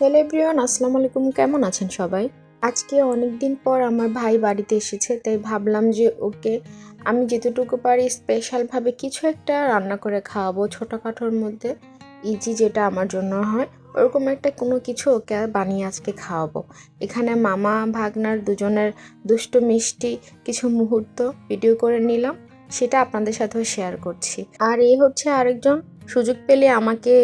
Hello everyone, আসসালামু আলাইকুম। কেমন আছেন সবাই? আজকে অনেক দিন পর আমার ভাই বাড়িতে এসেছে, তাই ভাবলাম যে ওকে আমি যেতটুকু পারি স্পেশালভাবে কিছু একটা রান্না করে খাওয়াবো ছোটোখাটোর মধ্যে, ইজি যেটা আমার জন্য হয়। ওরকম একটা কোনো কিছু ওকে বানিয়ে আজকে খাওয়াবো। এখানে মামা, ভাগনার দুজনের দুষ্টু মিষ্টি কিছু মুহূর্ত ভিডিও করে নিলাম, সেটা আপনাদের সাথেও শেয়ার করছি। আর এই হচ্ছে আরেকজন সুযোগ পেলে আমাকে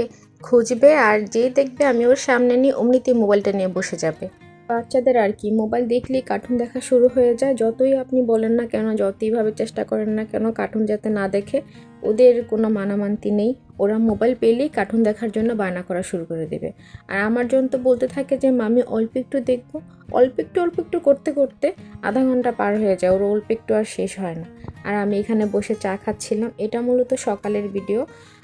খুঁজবে আর যেই দেখবে আমি ওর সামনে নিয়ে অমনিতে মোবাইলটা নিয়ে বসে যাবে। বাচ্চাদের আর কি, মোবাইল দেখলেই কার্টুন দেখা শুরু হয়ে যায়। যতই আপনি বলেন না কেন যতইভাবে চেষ্টা করেন না কেন কার্টুন যাতে না দেখে, ওদের কোনো মানামান্তি নেই। ওরা মোবাইল পেলেই কার্টুন দেখার জন্য বায়না করা শুরু করে দেবে। আর আমার জন্য তো বলতে থাকে যে, মামি, অল্প একটু দেখব। অল্প একটু অল্প একটু করতে করতে আধা ঘণ্টা পার হয়ে যায়। ওর অল্প একটু আর শেষ হয় না। আর আমি এখানে বসে চা খাচ্ছিলাম। এটা মূলত সকালের ভিডিও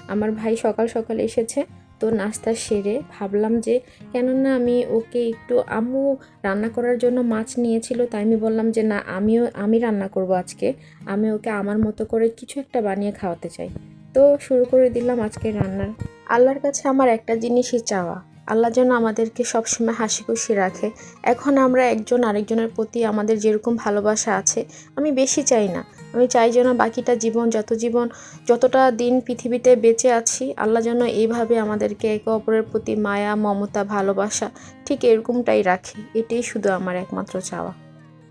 আমার ভাই সকাল সকাল এসেছে। তো নাস্তা সেরে ভাবলাম যে, কেননা আমি ওকে একটু আম্মু রান্না করার জন্য মাছ নিয়েছিল, তাই আমি বললাম যে, না, আমিও, আমি রান্না করব আজকে। আমি ওকে আমার মতো করে কিছু একটা বানিয়ে খাওয়াতে চাই। তো শুরু করে দিলাম আজকে রান্নার আল্লাহর কাছে আমার একটা জিনিসই চাওয়া। আল্লাহ যেন আমাদেরকে সবসময় হাসি খুশি রাখে। এখন আমরা একজন আরেকজনের প্রতি আমাদের যেরকম ভালোবাসা আছে, আমি বেশি চাই না। আমি চাই যেন বাকিটা জীবন, যত জীবন, যতটা দিন পৃথিবীতে বেঁচে আছি, আল্লাহ যেন এইভাবে আমাদেরকে একে অপরের প্রতি মায়া, মমতা, ভালোবাসা ঠিক এরকমটাই রাখে। এটাই শুধু আমার একমাত্র চাওয়া।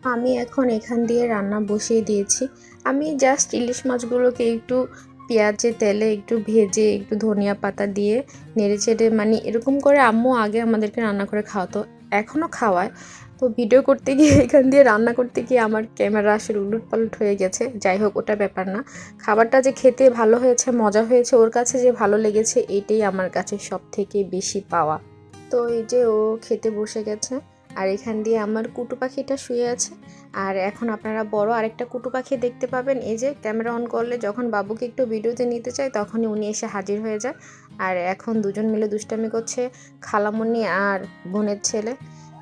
আমি এখন এখান দিয়ে রান্না বসিয়ে দিয়েছি। আমি জাস্ট ইলিশ মাছগুলোকে একটু পেঁয়াজে তেলে একটু ভেজে একটু ধনিয়া পাতা দিয়ে নেড়ে চেড়ে মানে এরকম করে আম্মু আগে আমাদেরকে রান্না করে খাওয়াতো এখনও খাওয়ায়। তো ভিডিও করতে গিয়ে, এখান দিয়ে রান্না করতে গিয়ে আমার ক্যামেরা আসলে উলট পালট হয়ে গেছে। যাই হোক, ওটা ব্যাপার না। খাবারটা যে খেতে ভালো হয়েছে, মজা হয়েছে, ওর কাছে যে ভালো লেগেছে, এটাই আমার কাছে সব থেকে বেশি পাওয়া। তো এই যে ও খেতে বসে গেছে। আর এখান দিয়ে আমার কুটু পাখিটা শুয়ে আছে। আর এখন আপনারা বড় আরেকটা কুটু পাখি দেখতে পাবেন। এই যে ক্যামেরা অন করলে যখন বাবুকে একটু ভিডিওতে নিতে চায় তখনই উনি এসে হাজির হয়ে যায়। আর এখন দুজন মিলে দুষ্টামি করছে খালামণি আর বোনের ছেলে।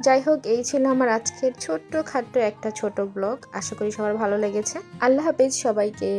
যাই হোক, এই ছিল আমার আজকের ছোট্ট খাট্ট একটা ছোট ব্লগ। আশা করি সবার ভালো লেগেছে। আল্লাহ হাফেজ সবাইকে।